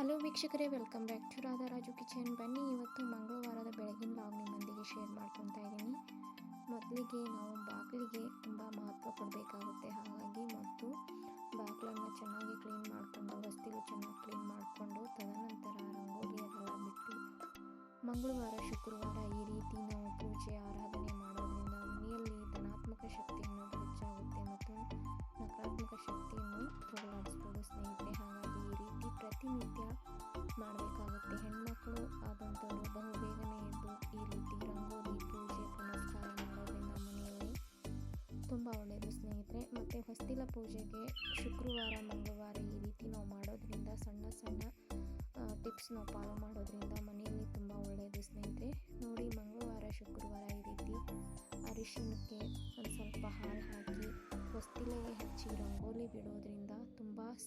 Hello ವೀಕ್ಷಕರೇ welcome back to Radharaju kitchen ಬನ್ನಿ, ಇವತ್ತು ಮಂಗಳವಾರದ ಬೆಳಗಿನ ಲಾಗ್ ನಿಮ್ಮೊಂದಿಗೆ ಶೇರ್ ಮಾಡ್ಕೊತಾ ಇದ್ದೀನಿ. ಮೊದಲಿಗೆ ನಾವು ಬಾಗಿಲಿಗೆ ತುಂಬ ಮಹತ್ವ ಕೊಡಬೇಕಾಗುತ್ತೆ. ಹಾಗಾಗಿ ಮತ್ತು ಬಾಗಿಲನ್ನು ಚೆನ್ನಾಗಿ ಕ್ಲೀನ್ ಮಾಡಿಕೊಂಡು ಹೊಸ್ತಿಲು ಚೆನ್ನಾಗಿ ಕ್ಲೀನ್ ಮಾಡಿಕೊಂಡು, ತದನಂತರ ರಂಗೋಲಿ ಅದೆಲ್ಲ ಬಿಟ್ಟು ಮಂಗಳವಾರ ಪ್ರತಿನಿತ್ಯ ಮಾಡಬೇಕಾಗುತ್ತೆ. ಹೆಣ್ಮಕ್ಳು ಆದಂಥವರು ಬಹು ಬೇಗನೆ ಎದ್ದು ಈ ರೀತಿ ರಂಗೋಲಿ ಪೂಜೆ, ಪುನಸ್ಕಾರ ಮಾಡೋದ್ರಿಂದ ಮನೆಯಲ್ಲಿ ತುಂಬ ಒಳ್ಳೆಯದು ಸ್ನೇಹಿತರೆ. ಮತ್ತು ಹೊಸ್ತಿಲ ಪೂಜೆಗೆ ಶುಕ್ರವಾರ, ಮಂಗಳವಾರ ಈ ರೀತಿ ನಾವು ಮಾಡೋದ್ರಿಂದ ಸಣ್ಣ ಸಣ್ಣ ಟಿಪ್ಸ್ ನಾವು ಫಾಲೋ ಮಾಡೋದ್ರಿಂದ ಮನೆಯಲ್ಲಿ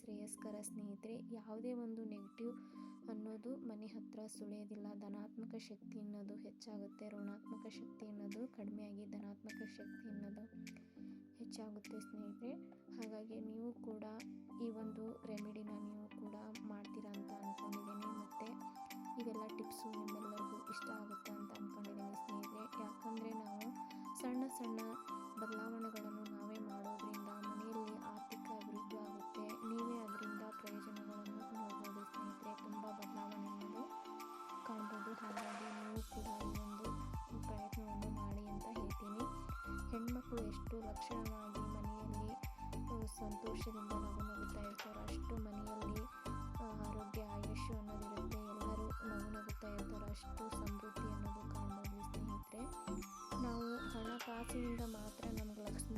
ಶ್ರೇಯಸ್ಕರ ಸ್ನೇಹಿತರೆ, ಯಾವುದೇ ಒಂದು ನೆಗೆಟಿವ್ ಅನ್ನೋದು ಮನೆ ಹತ್ರ ಸುಳಿಯೋದಿಲ್ಲ. ಧನಾತ್ಮಕ ಶಕ್ತಿ ಅನ್ನೋದು ಹೆಚ್ಚಾಗುತ್ತೆ. ಋಣಾತ್ಮಕ ಶಕ್ತಿ ಅನ್ನೋದು ಕಡಿಮೆಯಾಗಿ ಧನಾತ್ಮಕ ಶಕ್ತಿ ಅನ್ನೋದು ಹೆಚ್ಚಾಗುತ್ತೆ ಸ್ನೇಹಿತರೆ. ಹಾಗಾಗಿ ನೀವು ಕೂಡ ಈ ಒಂದು ರೆಮಿಡಿನ ನೀವು ಕೂಡ ಮಾಡ್ತೀರಾ ಅಂತ ಅಂದ್ಕೊಂಡಿದ್ದೀನಿ ಮತ್ತು ಇವೆಲ್ಲ ಟಿಪ್ಸು ನಿಮ್ಮೆಲ್ಲರಿಗೂ ಇಷ್ಟ ಆಗುತ್ತೆ ಅಂತ ಅಂದ್ಕೊಂಡಿದ್ದೀನಿ ಸ್ನೇಹಿತರೆ. ಯಾಕಂದರೆ ನಾವು ಸಣ್ಣ ಸಣ್ಣ ಬದಲಾವಣೆಗಳನ್ನು ಹೆಣ್ಮಕ್ಳು ಎಷ್ಟು ಲಕ್ಷಣವಾಗಿ ಮನೆಯಲ್ಲಿ ಸಂತೋಷದಿಂದ ನಗು ನಗುತ್ತಾ ಇರ್ತಾರೋ ಅಷ್ಟು ಮನೆಯಲ್ಲಿ ಆರೋಗ್ಯ, ಆಯುಷ್ಯ ಅನ್ನೋದಿರುತ್ತೆ. ಎಲ್ಲರೂ ನಗು ನಗುತ್ತಾ ಇರ್ತಾರೋ ಅಷ್ಟು ಸಮೃದ್ಧಿ ಅನ್ನೋದು ಕಾಣ್ಬೋದು ಸ್ನೇಹಿತರೆ. ನಾವು ಹಣಕಾಸಿನಿಂದ ಮಾತ್ರ ನಮ್ಗೆ ಲಕ್ಷ್ಮಿ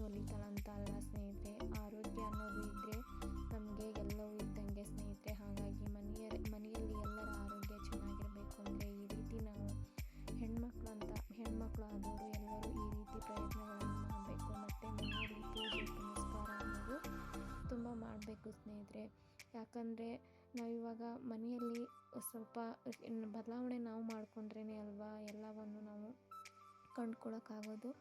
ಮಾಡಬೇಕು ಸ್ನೇಹಿತರೆ, ಯಾಕಂದರೆ ನಾವಿವಾಗ ಮನೆಯಲ್ಲಿ ಸ್ವಲ್ಪ ಬದಲಾವಣೆ ನಾವು ಮಾಡಿಕೊಂಡ್ರೇ ಅಲ್ವಾ ಎಲ್ಲವನ್ನು ನಾವು ಕಂಡ್ಕೊಳ್ಳೋಕ್ಕಾಗೋದು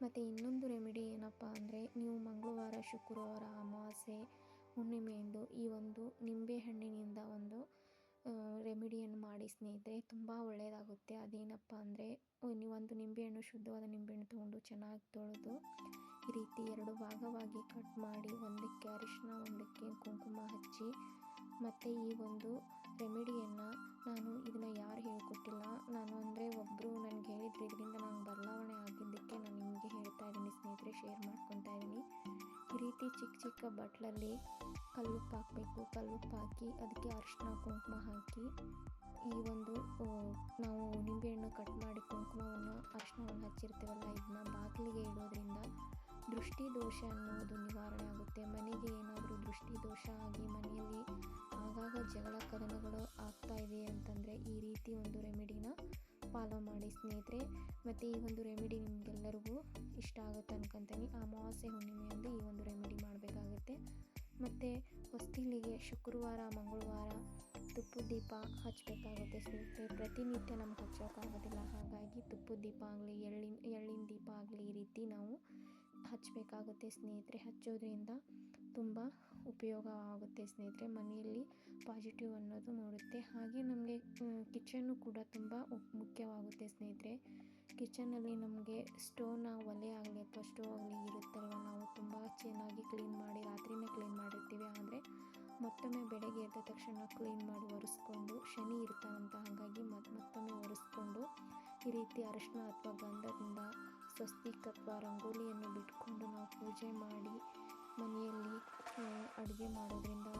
ಮತ್ತು ಇನ್ನೊಂದು ರೆಮಿಡಿ ಏನಪ್ಪ ಅಂದರೆ, ನೀವು ಮಂಗಳವಾರ, ಶುಕ್ರವಾರ, ಅಮಾವಾಸ್ಯೆ, ಹುಣ್ಣಿಮೆಯಂದು ಈ ಒಂದು ನಿಂಬೆಹಣ್ಣಿನಿಂದ ಒಂದು ರೆಮಿಡಿಯನ್ನು ಮಾಡಿ ಸ್ನೇಹಿತರೆ, ತುಂಬ ಒಳ್ಳೆಯದಾಗುತ್ತೆ ಅದೇನಪ್ಪ ಅಂದರೆ ನೀವೊಂದು ನಿಂಬೆಹಣ್ಣು, ಶುದ್ಧವಾದ ನಿಂಬೆಹಣ್ಣು ತೊಗೊಂಡು ಚೆನ್ನಾಗಿ ತೊಳೆದು, ಈ ರೀತಿ ಎರಡು ಭಾಗವಾಗಿ ಕಟ್ ಮಾಡಿ, ಒಂದಕ್ಕೆ ಅರಿಶಿನ, ಒಂದಕ್ಕೆ ಕುಂಕುಮ ಹಚ್ಚಿ, ಮತ್ತು ಈ ಒಂದು ರೆಮಿಡಿಯನ್ನು ನಾನು ಇದನ್ನು ಯಾರು ಹೇಳ್ಕೊಟ್ಟಿಲ್ಲ. ನಾನು ಅಂದರೆ ಒಬ್ಬರು ನನಗೆ ಹೇಳಿದ್ರು, ಇದರಿಂದ ನಾನು ಬದಲಾವಣೆ ಆಗಿದ್ದಕ್ಕೆ ನಾನು ನಿಮಗೆ ಹೇಳ್ತಾ ಇದ್ದೀನಿ ಸ್ನೇಹಿತರೆ ಶೇರ್ ಮಾಡ್ಕೊಂಡು ರೀತಿ ಚಿಕ್ಕ ಚಿಕ್ಕ ಬಟ್ಲಲ್ಲಿ ಕಲ್ಲುಪ್ಪು ಹಾಕಬೇಕು. ಕಲ್ಲುಪ್ಪು ಹಾಕಿ ಅದಕ್ಕೆ ಅರಿಶಿನ ಕುಂಕುಮ ಹಾಕಿ ಈ ಒಂದು ನಾವು ನಿಂಬೆಹಣ್ಣು ಕಟ್ ಮಾಡಿ ಕುಂಕುಮವನ್ನು ಅರಿಶಿನವನ್ನು ಹಚ್ಚಿರ್ತೀವಲ್ಲ, ಇದನ್ನ ಬಾಗಿಲಿಗೆ ಇಡೋದ್ರಿಂದ ದೃಷ್ಟಿ ದೋಷ ಅನ್ನೋದು ನಿವಾರಣೆ ಆಗುತ್ತೆ. ಮನೆಗೆ ಏನಾದರೂ ದೃಷ್ಟಿ ದೋಷ ಆಗಿ ಮನೆಯಲ್ಲಿ ಆಗಾಗ ಜಗಳ ಕದನಗಳು ಆಗ್ತಾ ಇದೆ ಅಂತಂದರೆ ಈ ರೀತಿ ಒಂದು ರೆಮಿಡಿನ ಫಾಲೋ ಮಾಡಿ ಸ್ನೇಹಿತರೆ. ಮತ್ತು ಈ ಒಂದು ರೆಮಿಡಿ ನಿಮಗೆಲ್ಲರಿಗೂ ಇಷ್ಟ ಆಗುತ್ತೆ ಅನ್ಕೊಂತೀನಿ. ಅಮಾವಾಸ್ಯೆ ಹುಣ್ಣಿಮೆಯಂದು ಈ ಮತ್ತು ಹೊಸ್ತಿಲಿಗೆ ಶುಕ್ರವಾರ, ಮಂಗಳವಾರ ತುಪ್ಪದ ದೀಪ ಹಚ್ಚಬೇಕಾಗುತ್ತೆ ಸ್ನೇಹಿತರೆ. ಪ್ರತಿನಿತ್ಯ ನಮ್ಗೆ ಹಚ್ಚೋಕ್ಕಾಗೋದಿಲ್ಲ ಹಾಗಾಗಿ ತುಪ್ಪದ ದೀಪ ಆಗಲಿ, ಎಳ್ಳಿನ ಎಳ್ಳಿನ ದೀಪ ಆಗಲಿ ಈ ರೀತಿ ನಾವು ಹಚ್ಚಬೇಕಾಗುತ್ತೆ ಸ್ನೇಹಿತರೆ. ಹಚ್ಚೋದ್ರಿಂದ ತುಂಬ ಉಪಯೋಗ ಆಗುತ್ತೆ ಸ್ನೇಹಿತರೆ. ಮನೆಯಲ್ಲಿ ಪಾಸಿಟಿವ್ ಅನ್ನೋದು ನೋಡುತ್ತೆ ಹಾಗೆ ನಮಗೆ ಕಿಚನ್ನು ಕೂಡ ತುಂಬ ಮುಖ್ಯವಾಗುತ್ತೆ ಸ್ನೇಹಿತರೆ. ಕಿಚನಲ್ಲಿ ನಮಗೆ ಸ್ಟೋವ್ನ ಒಲೆ ಆಗಲಿ ಅಥವಾ ಸ್ಟೋವ್ ಆಗಲಿ ಇರುತ್ತಲ್ವ ನಾವು ತುಂಬ ಚೆನ್ನಾಗಿ ಕ್ಲೀನ್ ಮಾಡಿ ರಾತ್ರಿನೇ ಕ್ಲೀನ್ ಮಾಡಿರ್ತೀವಿ. ಆದರೆ ಮತ್ತೊಮ್ಮೆ ಬೆಳಗ್ಗೆ ಎದ್ದ ತಕ್ಷಣ ಕ್ಲೀನ್ ಮಾಡಿ ಒರೆಸ್ಕೊಂಡು, ಶನಿ ಇರ್ತಾನಂತ ಹಾಗಾಗಿ ಮತ್, ಮತ್ತೊಮ್ಮೆ ಒರೆಸ್ಕೊಂಡು ಈ ರೀತಿ ಅರಶಿನ ಅಥವಾ ಗಂಧದಿಂದ ಸ್ವಸ್ತಿಕ್ ಅಥವಾ ರಂಗೋಲಿಯನ್ನು ಬಿಟ್ಕೊಂಡು ನಾವು ಪೂಜೆ ಮಾಡಿ ಮನೆಯಲ್ಲಿ ಅಡುಗೆ ಮಾಡೋದ್ರಿಂದ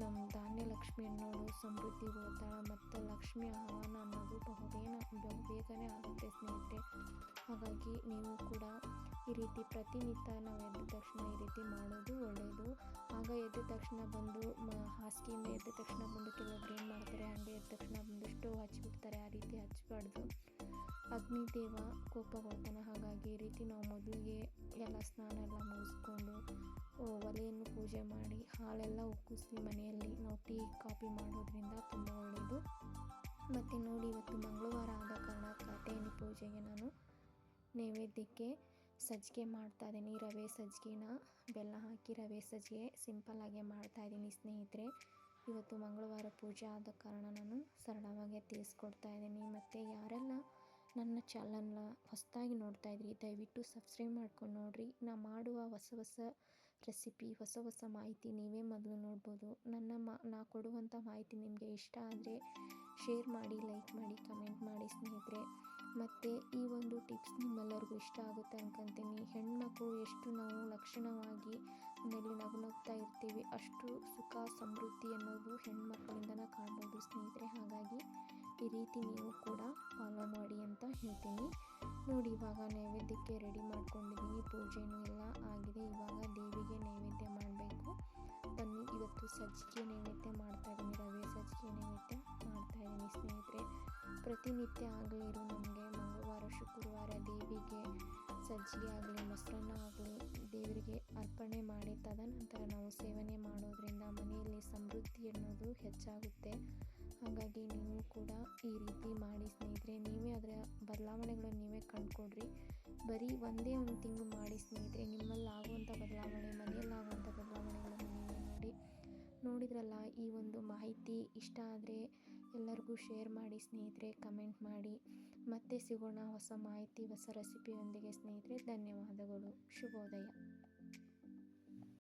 ನಮ್ಮ ಧಾನ್ಯಲಕ್ಷ್ಮಿಯನ್ನು ಸಮೃದ್ಧಿ ಹೋಗ್ತಾಳ ಮತ್ತು ಲಕ್ಷ್ಮಿ ಆಹ್ವಾನ ಅನ್ನೋದು ಬಹುಬೇಗ ಬಹುಬೇಗನೆ ಆಗುತ್ತೆ ಸ್ನೇಹಿತರೆ. ಹಾಗಾಗಿ ನೀವು ಕೂಡ ಈ ರೀತಿ ಪ್ರತಿನಿತ್ಯ ನಾವು ಎದ್ದ ತಕ್ಷಣ ಈ ರೀತಿ ಮಾಡೋದು ಎದ್ದ ತಕ್ಷಣ ಬಂದು ಹಾಸಿಗೆಯಿಂದ ಎದ್ದ ತಕ್ಷಣ ಬಂದು ಕೆಲವೊಬ್ರು ಏನು ಮಾಡ್ತಾರೆ, ಹಂಗೆ ಎದ್ದ ತಕ್ಷಣ ಬಂದು ಸ್ಟೋವ್ ಹಚ್ಚಿಬಿಡ್ತಾರೆ ಆ ರೀತಿ ಹಚ್ಚಬಾರ್ದು ಅಗ್ನಿದೇವ ಕೋಪಗೊಳ್ತಾನೆ ಹಾಗಾಗಿ ಈ ರೀತಿ ನಾವು ಮೊದಲಿಗೆ ಎಲ್ಲ ಸ್ನಾನ ಎಲ್ಲ ಮುಗಿಸ್ಕೊಂಡು ಒಲೆಯನ್ನು ಪೂಜೆ ಮಾಡಿ, ಹಾಲೆಲ್ಲ ಉಕ್ಕಿಸಿ ಮನೆಯಲ್ಲಿ ನಾವು ಟೀ, ಕಾಫಿ ಮಾಡೋದ್ರಿಂದ ತುಂಬ ಒಳ್ಳೆಯದು ಮತ್ತು ನೋಡಿ, ಇವತ್ತು ಮಂಗಳವಾರ ಆದ ಕಾರಣ ಕಾಟೇನಿ ಪೂಜೆಗೆ ನಾನು ನೈವೇದ್ಯಕ್ಕೆ ಸಜ್ಜಿಗೆ ಮಾಡ್ತಾ ಇದ್ದೀನಿ. ರವೆ ಸಜ್ಜಿಗೆನ, ಬೆಲ್ಲ ಹಾಕಿ ರವೆ ಸಜ್ಜಿಗೆ ಸಿಂಪಲ್ಲಾಗೆ ಮಾಡ್ತಾ ಇದ್ದೀನಿ ಸ್ನೇಹಿತರೆ. ಇವತ್ತು ಮಂಗಳವಾರ ಪೂಜೆ ಆದ ಕಾರಣ ನಾನು ಸರಳವಾಗಿ ತಿಳಿಸ್ಕೊಡ್ತಾ ಇದ್ದೀನಿ. ಮತ್ತು ಯಾರೆಲ್ಲ ನನ್ನ ಚಾನಲ್ನ ಹೊಸದಾಗಿ ನೋಡ್ತಾ ಇದ್ರಿ, ದಯವಿಟ್ಟು ಸಬ್ಸ್ಕ್ರೈಬ್ ಮಾಡ್ಕೊಂಡು ನೋಡಿರಿ. ನಾ ಮಾಡುವ ಹೊಸ ಹೊಸ ರೆಸಿಪಿ, ಹೊಸ ಹೊಸ ಮಾಹಿತಿ ನೀವೇ ಮೊದಲು ನೋಡ್ಬೋದು. ನನ್ನ ಮಾ, ನಾ ಕೊಡುವಂಥ ಮಾಹಿತಿ ನಿಮಗೆ ಇಷ್ಟ ಆದರೆ ಶೇರ್ ಮಾಡಿ, ಲೈಕ್ ಮಾಡಿ, ಕಮೆಂಟ್ ಮಾಡಿ ಸ್ನೇಹಿತರೆ. ಮತ್ತು ಈ ಒಂದು ಟಿಪ್ಸ್ ನಿಮ್ಮೆಲ್ಲರಿಗೂ ಇಷ್ಟ ಆಗುತ್ತೆ ಅನ್ಕೊಂತೀನಿ. ಹೆಣ್ಮಕ್ಳು ಎಷ್ಟು ನಾವು ಲಕ್ಷಣವಾಗಿ ಮನೆಯಲ್ಲಿ ನಗುನಗ್ತಾ ಇರ್ತೀವಿ, ಅಷ್ಟು ಸುಖ, ಸಮೃದ್ಧಿ ಅನ್ನೋದು ಹೆಣ್ಮಕ್ಳಿಂದನೇ ಕಾಣ್ಬೋದು. ಸ್ನೇಹಿತರೆ, ಹಾಗಾಗಿ ಈ ರೀತಿ ನೀವು ಕೂಡ ಫಾಲೋ ಮಾಡಿ ಅಂತ ಹೇಳ್ತೀನಿ. ನೋಡಿ, ಇವಾಗ ನೈವೇದ್ಯಕ್ಕೆ ರೆಡಿ ಮಾಡ್ಕೊಂಡಿದ್ದೀನಿ ಪೂಜೆನೂ ಎಲ್ಲ ಆಗಿದೆ. ಇವಾಗ ದೇವಿಗೆ ನೈವೇದ್ಯ ಮಾಡಬೇಕು. ಬನ್ನಿ, ಇವತ್ತು ಸಜ್ಜಿಗೆ ನೈವೇದ್ಯ ಮಾಡ್ತಾ ಇದ್ದೀನಿ ರವೆ ಸಜ್ಜಿಗೆ ನೈವೇದ್ಯ ಮಾಡ್ತಾ ಇದ್ದೀನಿ ಸ್ನೇಹಿತರೆ. ಪ್ರತಿನಿತ್ಯ ಆಗಲಿ ಇರು ನಮಗೆ. ಮಂಗಳವಾರ, ಶುಕ್ರವಾರ ದೇವಿಗೆ ಸಜ್ಜಿಗೆ ಆಗಲಿ, ಮೊಸರನ್ನ ಆಗಲಿ, ದೇವರಿಗೆ ಅರ್ಪಣೆ ಮಾಡಿ ತದನಂತರ ನಾವು ಸೇವನೆ ಮಾಡೋದ್ರಿಂದ ಮನೆಯಲ್ಲಿ ಸಮೃದ್ಧಿ ಅನ್ನೋದು ಹೆಚ್ಚಾಗುತ್ತೆ. ಹಾಗಾಗಿ ನೀವು ಕೂಡ ಈ ರೀತಿ ಮಾಡಿ ಸ್ನೇಹಿತರೆ. ನೀವೇ ಅದರ ಬದಲಾವಣೆಗಳನ್ನು ನೀವೇ ಕಂಡುಕೊಡ್ರಿ. ಬರೀ ಒಂದೇ ಒಂದು ತಿಂಗಳು ಮಾಡಿ ಸ್ನೇಹಿತರೆ. ನಿಮ್ಮಲ್ಲಿ ಆಗುವಂಥ ಬದಲಾವಣೆ ಮನೆಯಲ್ಲಿ ಆಗುವಂಥ ಬದಲಾವಣೆಗಳನ್ನು ನೀವೇ ನೋಡಿ. ನೋಡಿದ್ರಲ್ಲ, ಈ ಒಂದು ಮಾಹಿತಿ ಇಷ್ಟ ಆದರೆ ಎಲ್ಲರಿಗೂ ಶೇರ್ ಮಾಡಿ, ಸ್ನೇಹಿತರೆ ಕಮೆಂಟ್ ಮಾಡಿ. ಮತ್ತೆ ಸಿಗೋಣ ಹೊಸ ಮಾಹಿತಿ, ಹೊಸ ರೆಸಿಪಿಯೊಂದಿಗೆ ಸ್ನೇಹಿತರೆ, ಧನ್ಯವಾದಗಳು. ಶುಭೋದಯ.